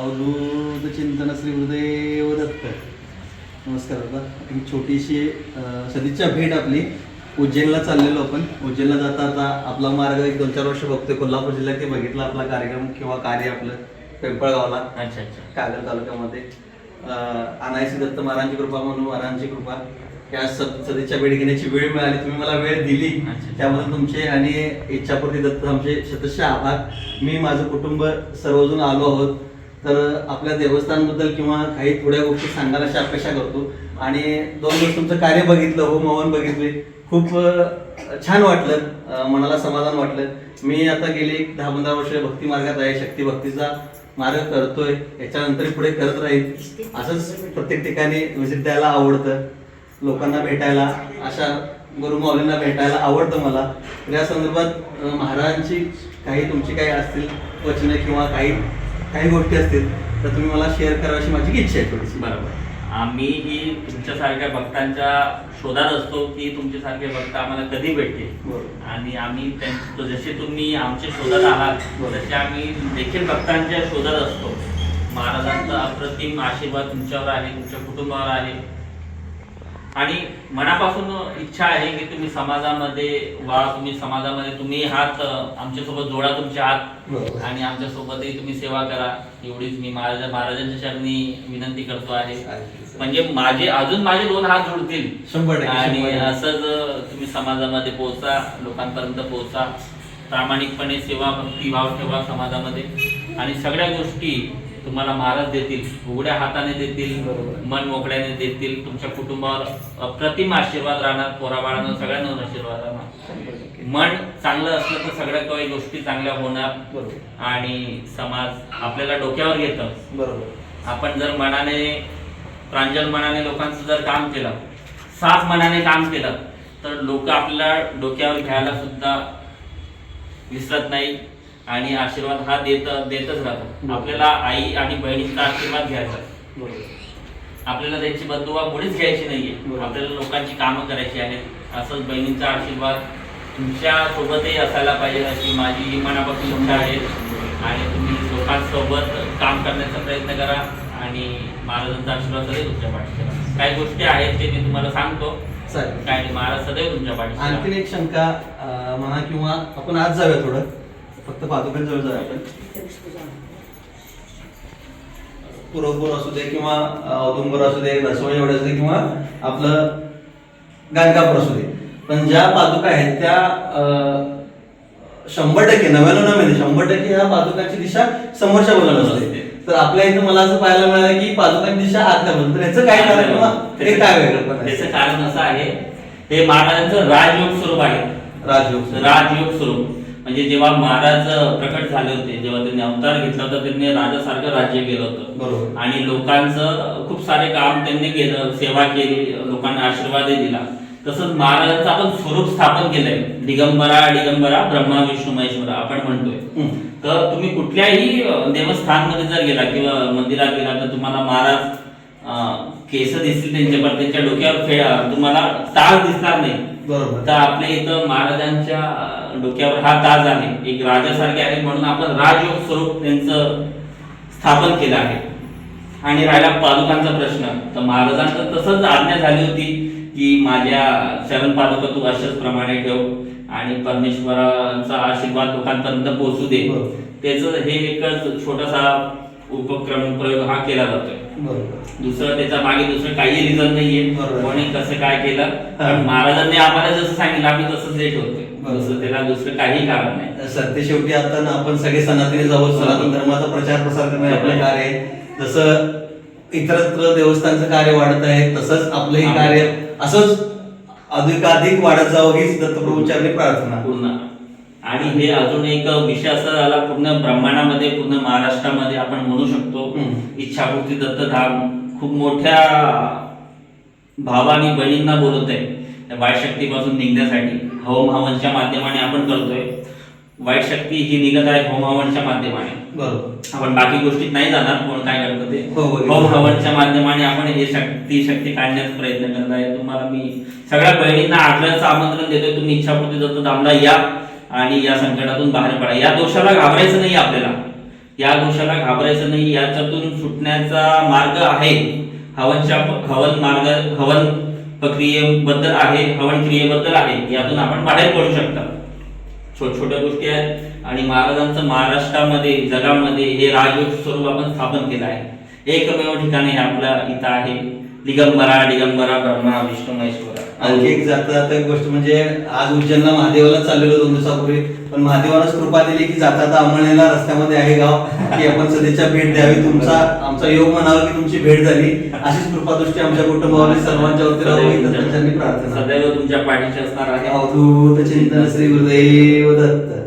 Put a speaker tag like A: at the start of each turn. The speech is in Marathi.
A: अवधूत चिंतन श्री गुरुदेव दत्त नमस्कार दादा. ही छोटीशी सदिच्छा भेट आपली. उज्जैनला चाललेलो आपण. उज्जैनला जाता आता आपला मार्ग एक दोन चार वर्ष बघतोय. कोल्हापूर जिल्ह्यात ते बघितला आपला कार्यक्रम किंवा कार्य आपलं पिंपळगावला.
B: अच्छा अच्छा.
A: कागल तालुक्यामध्ये. अनायसी दत्त महाराजांची कृपा म्हणून महाराजांची कृपा. या सद सदिच्छा भेट घेण्याची वेळ मिळाली. तुम्ही मला वेळ दिली. त्याबद्दल तुमचे आणि इच्छापूर्ती दत्त आमचे शतशः आभार. मी माझं कुटुंब सर्वजण आलो आहोत. तर आपल्या देवस्थानबद्दल किंवा काही थोड्या गोष्टी सांगायला अशी अपेक्षा करतो. आणि दोन दिवस तुमचं कार्य बघितलं हो मवन बघितले. खूप छान वाटलं मनाला समाधान वाटलं. मी आता गेली एक दहा पंधरा वर्ष भक्ती मार्गात आहे शक्ती भक्तीचा मार्ग करतोय. याच्यानंतर पुढे करत राहील. असंच प्रत्येक ठिकाणी विजिट द्यायला आवडतं. लोकांना भेटायला अशा गुरुमाऊलींना भेटायला आवडतं मला. या संदर्भात महाराजांची काही तुमची काही असतील वचने किंवा काही काही गोष्टी असतील तर तुम्ही मला शेअर करा अशी माझी इच्छा आहे थोडीशी.
B: बरोबर. आम्हीही तुमच्यासारख्या भक्तांच्या शोधात असतो की तुमच्यासारखे भक्त आम्हाला कधी भेटते
A: बरोबर.
B: आणि आम्ही त्यां- जसे तुम्ही आमच्या शोधात आहात. तसे आम्ही देखील भक्तांच्या शोधात असतो. महाराजांचा अप्रतिम आशीर्वाद तुमच्यावर आहे तुमच्या कुटुंबावर आहे. आणि मनापासून इच्छा आहे की तुम्ही समाजामध्ये वा तुम्ही समाजामध्ये तुम्ही हात आमच्यासोबत जोडा तुमचे हात. आणि आमच्या सोबतही तुम्ही सेवा करा. एवढीच मी महाराज महाराजांच्या चरणी विनंती करतो आहे. म्हणजे माझे अजून माझे दोन हात जोडतील
A: शंभर
B: आणि. असंच तुम्ही समाजामध्ये पोहोचा लोकांपर्यंत पोहोचा प्रामाणिकपणे सेवा भक्ती भाव ठेवा समाजामध्ये. आणि सगळ्या गोष्टी तुम्हाला महाराज देतील उघड्या हाताने देतील. मन मोकळ्याने देतील तुमच्या कुटुंबावर अप्रतिम आशीर्वाद राहणार पोराबाळांना सगळ्यांवर आशीर्वाद राहणार. मन चांगलं असलं तर सगळ्या काही गोष्टी चांगल्या होणार. आणि समाज आपल्याला डोक्यावर घेतं.
A: बरोबर.
B: आपण जर मनाने प्रांजल मनाने लोकांचं जर काम केलं साफ मनाने काम केलं तर लोक आपल्याला डोक्यावर घ्यायला सुद्धा विसरत नाही आणि आशीर्वाद हा देत देतच राहतो. आपल्याला आई आणि बहिणींचा आशीर्वाद घ्यायचा. आपल्याला त्यांची बंधुवा मुळीच घ्यायची नाहीये. आपल्याला लोकांची कामं करायची आहेत. असंच बहिणींचा आशीर्वाद तुमच्या सोबतही असायला पाहिजे. अशी माझी ही मनापासून इच्छा आहे. आणि तुम्ही लोकांसोबत काम करण्याचा प्रयत्न करा आणि महाराजांचा आशीर्वाद सदैव तुमच्या पाठीशी. काही गोष्टी आहेत ते मी तुम्हाला सांगतो.
A: चालेल.
B: काय महाराज सदैव तुमच्या पाठीशी
A: आणखीन. एक शंका म्हणा किंवा आपण आज जाऊया थोडं. फक्त पादुकांजवळ जाऊया आपण. पुरवपूर असू दे किंवा औदुंबर असू दे रसवड असू दे किंवा आपलं गाणगापूर असू दे. पण ज्या पादुका आहेत त्या शंभर टक्के नव्याण्णव नव्याण्णव शंभर टक्के ह्या पादुकांची दिशा समोरच्या बाजूला असते. तर आपल्या इथं मला असं पाहायला मिळालं की पादुकांची दिशा आतल्या बाजूला तर याचं काय कारण किंवा ते काय वेगळं पण
B: त्याचं कारण असं आहे हे महाराजांचं राजयोग स्वरूप आहे.
A: राजयोग.
B: राजयोग स्वरूप. म्हणजे जेव्हा महाराज प्रकट झाले होते जेव्हा त्यांनी अवतार घेतला होता त्यांनी राजासारखं राज्य केलं होतं.
A: बरोबर.
B: आणि लोकांचं खूप सारे काम त्यांनी केलं सेवा केली लोकांना आशीर्वादही दिला. तसंच महाराजांचं आपण स्वरूप स्थापन केलंय. दिगंबरा दिगंबरा ब्रह्मा विष्णू महेश्वरा आपण म्हणतोय. तर तुम्ही कुठल्याही देवस्थानमध्ये जर गेला किंवा मंदिरात गेला तर तुम्हाला महाराज केस दिसतील त्यांच्या पण त्यांच्या डोक्यावर तुम्हाला ताज दिसणार नाही.
A: बरोबर.
B: तर आपल्या इथं महाराजांच्या डोक्यावर हा ताज आहे. एक राजासारखे आहे म्हणून आपण राजयोग स्वरूप त्यांचं स्थापन केलं आहे. आणि राहिला पादुकांचा प्रश्न. तर महाराजांचं तसंच आज्ञा झाली होती की माझ्या चरण पादुका तू अशाच प्रमाणे ठेव आणि परमेश्वरांचा आशीर्वाद लोकांपर्यंत पोहोचू दे. त्याचं हे एकच छोटासा उपक्रम प्रयोग हा केला जातोय. दुसरं त्याच्यामागे दुसरं काही रिझन नाहीये.
A: बरोबर.
B: कोणी कसं काय केलं. पण महाराजांनी आम्हाला जसं सांगितलं आम्ही तसंच हे
A: बरोबर.
B: दुसरं त्याला दुसरं काही कारण नाही.
A: सत्य शेवटी आता आपण सगळे सनातनी जाऊ सनातन धर्माचा प्रचार प्रसार करणं आपलं कार्य. आहे जसं इतरत्र देवस्थानचं कार्य वाढत आहे तसंच आपलंही. कार्य असंच अधिकाधिक वाढत जावं हीच दत्तप्रभूंच्या प्रार्थना.
B: पूर्ण आणि हे अजून एक विषय असा झाला पूर्ण ब्रह्मांडामध्ये पूर्ण महाराष्ट्रामध्ये आपण म्हणू शकतो. इच्छापूर्ती दत्तधाम खूप मोठ्या भावा आणि बहिणींना बोलवत आहे त्या वाईट शक्तीपासून निघण्यासाठी. होम हवनच्या माध्यमाने आपण करतोय. वाईट शक्ती ही निघत आहे होम हवनच्या माध्यमाने.
A: बरोबर.
B: आपण बाकी गोष्टीत नाही जाणार कोण काय करतं ते.
A: हो, हो.
B: होम हवनच्या माध्यमाने आपण हे शक्ती शक्ती काढण्याचा प्रयत्न करत आहे. तुम्हाला मी सगळ्या बहिणींना आग्रहाचं आमंत्रण देतोय. तुम्ही इच्छापूर्ती दत्त धामला या. आणि या संकटातून बाहेर पडा. या दोषाला घाबरायचं नाही आपल्याला. या दोषाला घाबरायचं नाही याच्यातून सुटण्याचा मार्ग आहे. हवनच्या हवन मार्ग हवन प्रक्रियेबद्दल आहे हवन क्रियेबद्दल आहे. यातून आपण बाहेर पडू शकता. छोट छोट्या गोष्टी आहेत. आणि महाराजांचं महाराष्ट्रामध्ये जगामध्ये हे राजयोग स्वरूप आपण स्थापन केलं आहे. एकमेव ठिकाणी हे आपल्या इथं आहे. दिगंबरा दिगंबरा ब्रह्मा विष्णू महेश्वर.
A: आणखी एक जाता जाता एक गोष्ट म्हणजे आज उज्जैनला महादेवाला चाललेलो दोन दिवसापूर्वी. पण महादेवानंच कृपा दिली की जाता जाता अंमळनेरला रस्त्यामध्ये आहे गाव की आपण सध्याच्या भेट द्यावी. तुमचा आमचा योग म्हणावा की तुमची भेट झाली. अशीच कृपादृष्टी आमच्या कुटुंबावर सर्वांच्या वरती राहू प्रार्थना.
B: सदैव तुमच्या पाठीशी असणार आहे.
A: अवधूत चिंतन श्री गुरुदेव दत्त.